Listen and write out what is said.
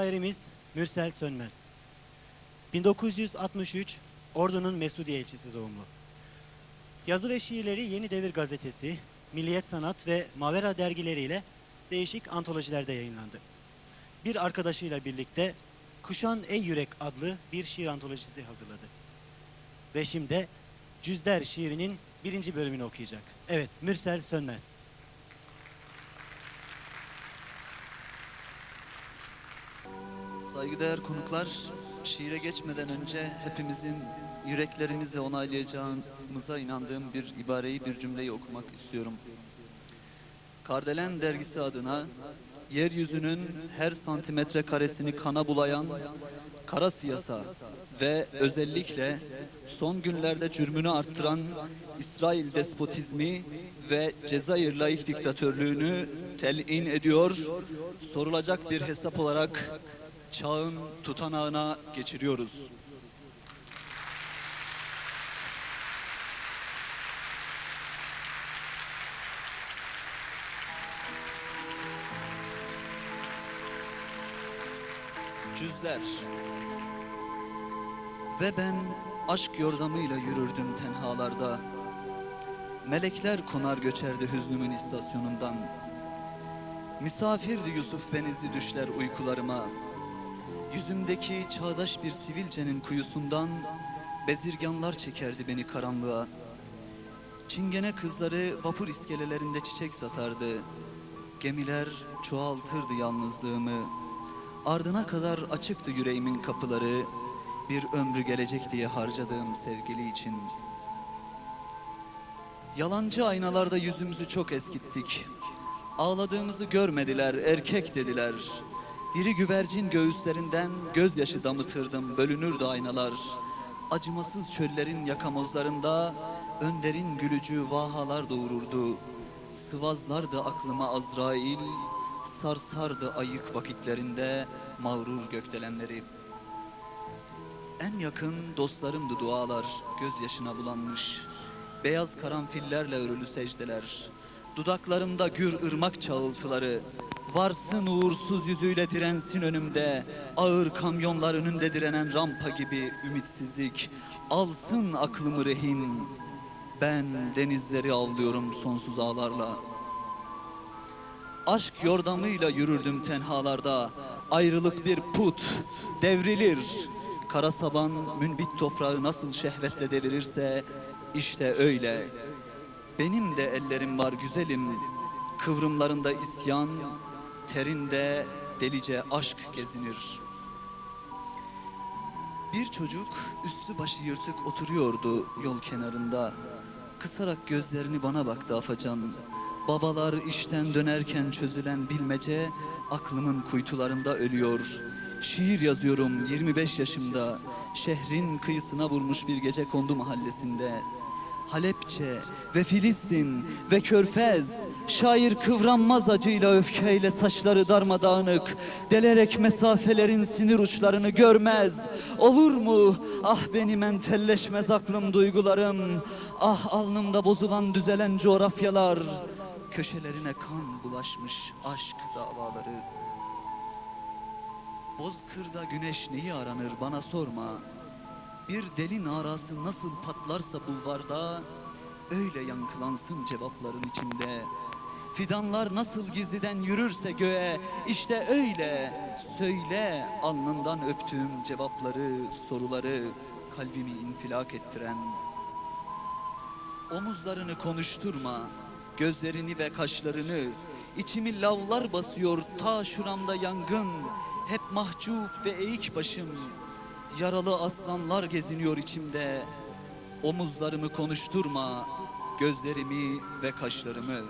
Şairimiz Mürsel Sönmez. 1963 Ordu'nun Mesudiye ilçesi doğumlu. Yazı ve şiirleri Yeni Devir gazetesi, Milliyet Sanat ve Mavera dergileriyle değişik antolojilerde yayınlandı. Bir arkadaşıyla birlikte Kuşan Ey Yürek adlı bir şiir antolojisi hazırladı. Ve şimdi Cüzder şiirinin birinci bölümünü okuyacak. Evet, Mürsel Sönmez. Saygıdeğer konuklar, şiire geçmeden önce hepimizin yüreklerimizle onaylayacağımıza inandığım bir ibareyi, bir cümleyi okumak istiyorum. Kardelen dergisi adına yeryüzünün her santimetre karesini kana bulayan kara siyasa ve özellikle son günlerde cürmünü arttıran İsrail despotizmi ve Cezayir laik diktatörlüğünü telin ediyor. Sorulacak bir hesap olarak çağın tutanağına geçiriyoruz. Cüzler. Ve ben aşk yordamıyla yürürdüm tenhalarda. Melekler konar göçerdi hüznümün istasyonundan. Misafirdi Yusuf benizi düşler uykularıma Yüzümdeki çağdaş bir sivilcenin kuyusundan Bezirganlar çekerdi beni karanlığa. Çingene kızları vapur iskelelerinde çiçek satardı. Gemiler çoğaltırdı yalnızlığımı. Ardına kadar açıktı yüreğimin kapıları. Bir ömrü gelecek diye harcadığım sevgili için. Yalancı aynalarda yüzümüzü çok eskittik. Ağladığımızı görmediler, erkek dediler Diri güvercin göğüslerinden gözyaşı damıtırdım, bölünürdü aynalar. Acımasız çöllerin yakamozlarında Önderin gülücü vahalar doğururdu. Sıvazlardı aklıma Azrail Sarsardı ayık vakitlerinde mağrur gökdelenleri. En yakın dostlarımdı dualar gözyaşına bulanmış. Beyaz karanfillerle örülü secdeler. Dudaklarımda gür ırmak çağıltıları Varsın uğursuz yüzüyle dirensin önümde. Ağır kamyonlar önünde direnen rampa gibi ümitsizlik. Alsın aklımı rehin. Ben denizleri avlıyorum sonsuz ağlarla. Aşk yordamıyla yürürdüm tenhalarda. Ayrılık bir put devrilir. Kara saban münbit toprağı nasıl şehvetle devirirse işte öyle. Benim de ellerim var güzelim. Kıvrımlarında isyan Terinde delice aşk gezinir Bir çocuk üstü başı yırtık oturuyordu yol kenarında Kısarak gözlerini bana baktı afacan Babalar işten dönerken çözülen bilmece aklımın kuytularında ölüyor. Şiir yazıyorum 25 yaşımda. Şehrin kıyısına vurmuş bir gece kondu mahallesinde. Halepçe ve Filistin ve Körfez Şair kıvranmaz acıyla öfkeyle saçları darmadağınık Delerek mesafelerin sinir uçlarını görmez. Olur mu? Ah benim entelleşmez aklım duygularım Ah alnımda bozulan düzelen coğrafyalar. Köşelerine kan bulaşmış aşk davaları. Bozkırda güneş neyi aranır bana sorma Bir deli narası nasıl patlarsa bulvarda Öyle yankılansın cevapların içinde. Fidanlar nasıl gizliden yürürse göğe işte öyle Söyle alnından öptüğüm cevapları, soruları Kalbimi infilak ettiren. Omuzlarını konuşturma Gözlerini ve kaşlarını içimi lavlar basıyor ta şuramda yangın. Hep mahcup ve eğik başım Yaralı aslanlar geziniyor içimde. Omuzlarımı konuşturma Gözlerimi ve kaşlarımı